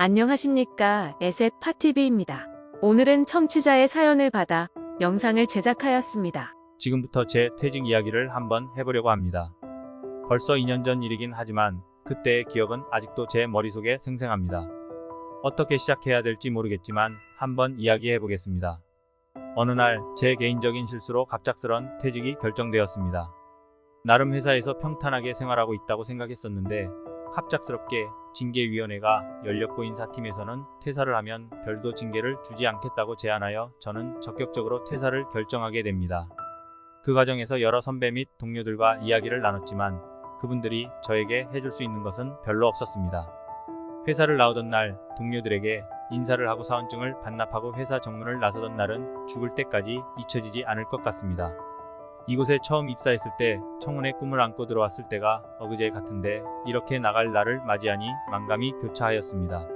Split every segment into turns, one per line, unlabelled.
안녕하십니까. 에셋 파티비입니다. 오늘은 청취자의 사연을 받아 영상을 제작하였습니다.
지금부터 제 퇴직 이야기를 한번 해보려고 합니다. 벌써 2년 전 일이긴 하지만 그때의 기억은 아직도 제 머릿속에 생생합니다. 어떻게 시작해야 될지 모르겠지만 한번 이야기해 보겠습니다. 어느 날 제 개인적인 실수로 갑작스런 퇴직이 결정되었습니다. 나름 회사에서 평탄하게 생활하고 있다고 생각했었는데 갑작스럽게 징계위원회가 열렸고 인사팀에서는 퇴사를 하면 별도 징계를 주지 않겠다고 제안하여 저는 적극적으로 퇴사를 결정하게 됩니다. 그 과정에서 여러 선배 및 동료들과 이야기를 나눴지만 그분들이 저에게 해줄 수 있는 것은 별로 없었습니다. 회사를 나오던 날 동료들에게 인사를 하고 사원증을 반납하고 회사 정문을 나서던 날은 죽을 때까지 잊혀지지 않을 것 같습니다. 이곳에 처음 입사했을 때 청운의 꿈을 안고 들어왔을 때가 어그제 같은데 이렇게 나갈 날을 맞이하니 만감이 교차하였습니다.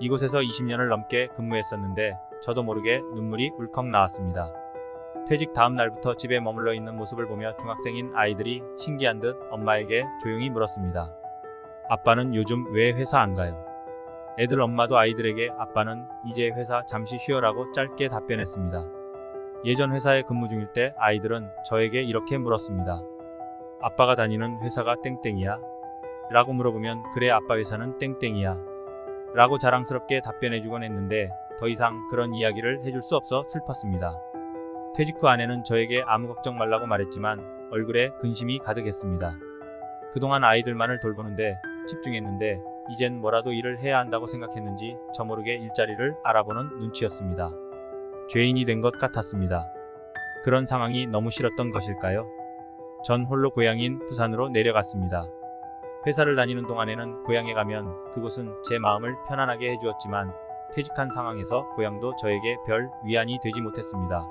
이곳에서 20년을 넘게 근무했었는데 저도 모르게 눈물이 울컥 나왔습니다. 퇴직 다음 날부터 집에 머물러 있는 모습을 보며 중학생인 아이들이 신기한 듯 엄마에게 조용히 물었습니다. 아빠는 요즘 왜 회사 안 가요? 애들 엄마도 아이들에게 아빠는 이제 회사 잠시 쉬어라고 짧게 답변했습니다. 예전 회사에 근무 중일 때 아이들은 저에게 이렇게 물었습니다. 아빠가 다니는 회사가 땡땡이야? 라고 물어보면 그래 아빠 회사는 땡땡이야. 라고 자랑스럽게 답변해주곤 했는데 더 이상 그런 이야기를 해줄 수 없어 슬펐습니다. 퇴직 후 아내는 저에게 아무 걱정 말라고 말했지만 얼굴에 근심이 가득했습니다. 그동안 아이들만을 돌보는데 집중했는데 이젠 뭐라도 일을 해야 한다고 생각했는지 저 모르게 일자리를 알아보는 눈치였습니다. 죄인이 된 것 같았습니다. 그런 상황이 너무 싫었던 것일까요? 전 홀로 고향인 부산으로 내려갔습니다. 회사를 다니는 동안에는 고향에 가면 그곳은 제 마음을 편안하게 해주었지만 퇴직한 상황에서 고향도 저에게 별 위안이 되지 못했습니다.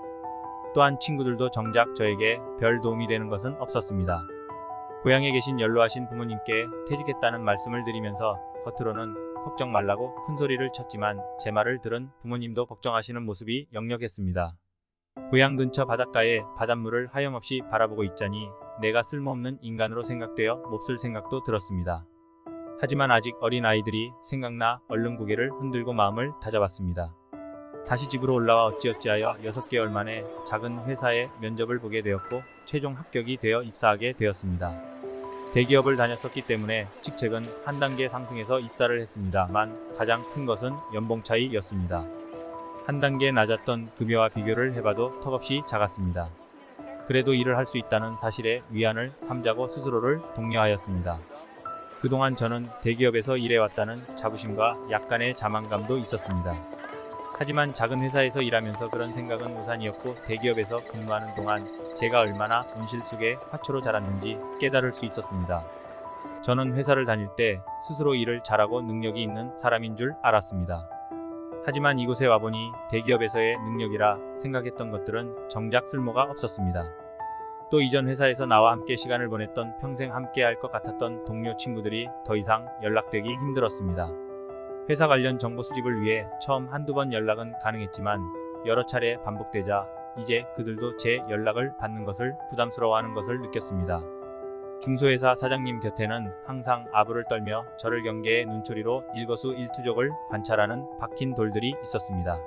또한 친구들도 정작 저에게 별 도움이 되는 것은 없었습니다. 고향에 계신 연로하신 부모님께 퇴직했다는 말씀을 드리면서 겉으로는 걱정 말라고 큰 소리를 쳤지만 제 말을 들은 부모님도 걱정하시는 모습이 역력했습니다. 고향 근처 바닷가에 바닷물을 하염없이 바라보고 있자니 내가 쓸모없는 인간으로 생각되어 몹쓸 생각도 들었습니다. 하지만 아직 어린 아이들이 생각나 얼른 고개를 흔들고 마음을 다잡았습니다. 다시 집으로 올라와 어찌어찌하여 6개월 만에 작은 회사에 면접을 보게 되었고 최종 합격이 되어 입사하게 되었습니다. 대기업을 다녔었기 때문에 직책은 한 단계 상승해서 입사를 했습니다만 가장 큰 것은 연봉 차이였습니다. 한 단계 낮았던 급여와 비교를 해봐도 턱없이 작았습니다. 그래도 일을 할 수 있다는 사실에 위안을 삼자고 스스로를 독려하였습니다. 그동안 저는 대기업에서 일해왔다는 자부심과 약간의 자만감도 있었습니다. 하지만 작은 회사에서 일하면서 그런 생각은 우산이었고 대기업에서 근무하는 동안 제가 얼마나 온실 속에 화초로 자랐는지 깨달을 수 있었습니다. 저는 회사를 다닐 때 스스로 일을 잘하고 능력이 있는 사람인 줄 알았습니다. 하지만 이곳에 와보니 대기업에서의 능력이라 생각했던 것들은 정작 쓸모가 없었습니다. 또 이전 회사에서 나와 함께 시간을 보냈던 평생 함께 할 것 같았던 동료 친구들이 더 이상 연락되기 힘들었습니다. 회사 관련 정보 수집을 위해 처음 한두 번 연락은 가능했지만 여러 차례 반복되자 이제 그들도 제 연락을 받는 것을 부담스러워하는 것을 느꼈습니다. 중소회사 사장님 곁에는 항상 아부를 떨며 저를 경계해 눈초리로 일거수 일투족을 관찰하는 박힌 돌들이 있었습니다.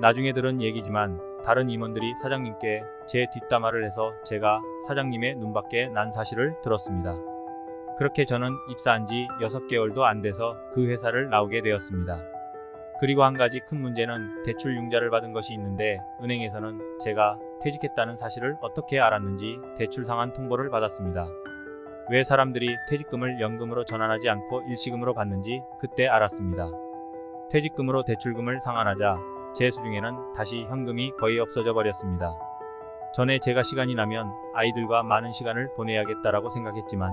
나중에 들은 얘기지만 다른 임원들이 사장님께 제 뒷담화를 해서 제가 사장님의 눈밖에 난 사실을 들었습니다. 그렇게 저는 입사한 지 6개월도 안 돼서 그 회사를 나오게 되었습니다. 그리고 한 가지 큰 문제는 대출 융자를 받은 것이 있는데 은행에서는 제가 퇴직했다는 사실을 어떻게 알았는지 대출 상환 통보를 받았습니다. 왜 사람들이 퇴직금을 연금으로 전환하지 않고 일시금으로 받는지 그때 알았습니다. 퇴직금으로 대출금을 상환하자 제 수중에는 다시 현금이 거의 없어져 버렸습니다. 전에 제가 시간이 나면 아이들과 많은 시간을 보내야겠다라고 생각했지만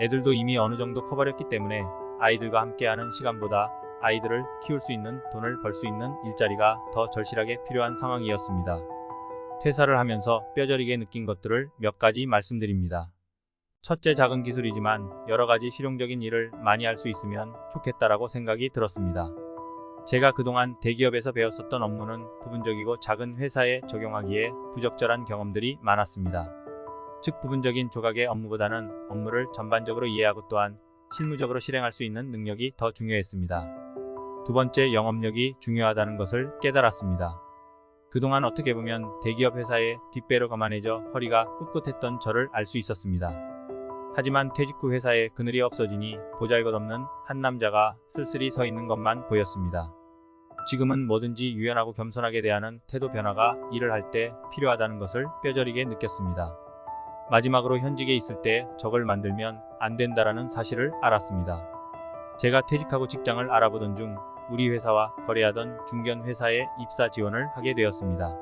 애들도 이미 어느 정도 커버렸기 때문에 아이들과 함께하는 시간보다 아이들을 키울 수 있는 돈을 벌 수 있는 일자리가 더 절실하게 필요한 상황이었습니다. 퇴사를 하면서 뼈저리게 느낀 것들을 몇 가지 말씀드립니다. 첫째 작은 기술이지만 여러 가지 실용적인 일을 많이 할 수 있으면 좋겠다라고 생각이 들었습니다. 제가 그동안 대기업에서 배웠었던 업무는 부분적이고 작은 회사에 적용하기에 부적절한 경험들이 많았습니다. 즉 부분적인 조각의 업무보다는 업무를 전반적으로 이해하고 또한 실무적으로 실행할 수 있는 능력이 더 중요했습니다. 두 번째 영업력이 중요하다는 것을 깨달았습니다. 그동안 어떻게 보면 대기업 회사의 뒷배로 거만해져 허리가 꿋꿋했던 저를 알 수 있었습니다. 하지만 퇴직 후 회사에 그늘이 없어지니 보잘것없는 한 남자가 쓸쓸히 서 있는 것만 보였습니다. 지금은 뭐든지 유연하고 겸손하게 대하는 태도 변화가 일을 할 때 필요하다는 것을 뼈저리게 느꼈습니다. 마지막으로 현직에 있을 때 적을 만들면 안 된다라는 사실을 알았습니다. 제가 퇴직하고 직장을 알아보던 중 우리 회사와 거래하던 중견 회사에 입사 지원을 하게 되었습니다.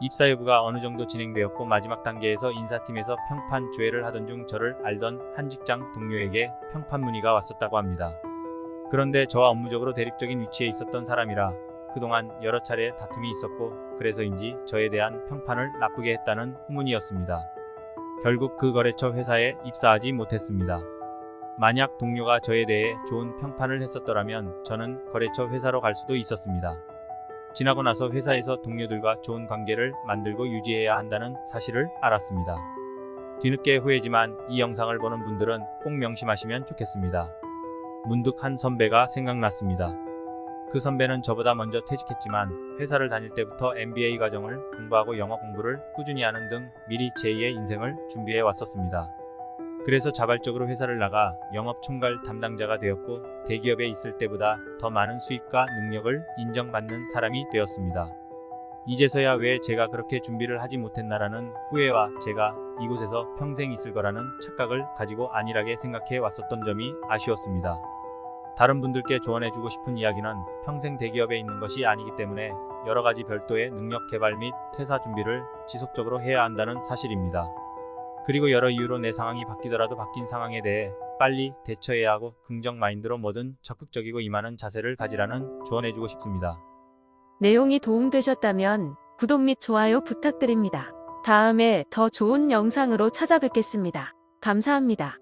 입사 여부가 어느 정도 진행되었고 마지막 단계에서 인사팀에서 평판 조회를 하던 중 저를 알던 한 직장 동료에게 평판 문의가 왔었다고 합니다. 그런데 저와 업무적으로 대립적인 위치에 있었던 사람이라 그동안 여러 차례 다툼이 있었고 그래서인지 저에 대한 평판을 나쁘게 했다는 후문이었습니다. 결국 그 거래처 회사에 입사하지 못했습니다. 만약 동료가 저에 대해 좋은 평판을 했었더라면 저는 거래처 회사로 갈 수도 있었습니다. 지나고 나서 회사에서 동료들과 좋은 관계를 만들고 유지해야 한다는 사실을 알았습니다. 뒤늦게 후회지만 이 영상을 보는 분들은 꼭 명심하시면 좋겠습니다. 문득 한 선배가 생각났습니다. 그 선배는 저보다 먼저 퇴직했지만 회사를 다닐 때부터 MBA 과정을 공부하고 영어 공부를 꾸준히 하는 등 미리 제2의 인생을 준비해 왔었습니다. 그래서 자발적으로 회사를 나가 영업 총괄 담당자가 되었고 대기업에 있을 때보다 더 많은 수익과 능력을 인정받는 사람이 되었습니다. 이제서야 왜 제가 그렇게 준비를 하지 못했나라는 후회와 제가 이곳에서 평생 있을 거라는 착각을 가지고 안일하게 생각해 왔었던 점이 아쉬웠습니다. 다른 분들께 조언해주고 싶은 이야기는 평생 대기업에 있는 것이 아니기 때문에 여러 가지 별도의 능력 개발 및 퇴사 준비를 지속적으로 해야 한다는 사실입니다. 그리고 여러 이유로 내 상황이 바뀌더라도 바뀐 상황에 대해 빨리 대처해야 하고 긍정 마인드로 뭐든 적극적이고 임하는 자세를 가지라는 조언해주고 싶습니다.
내용이 도움되셨다면 구독 및 좋아요 부탁드립니다. 다음에 더 좋은 영상으로 찾아뵙겠습니다. 감사합니다.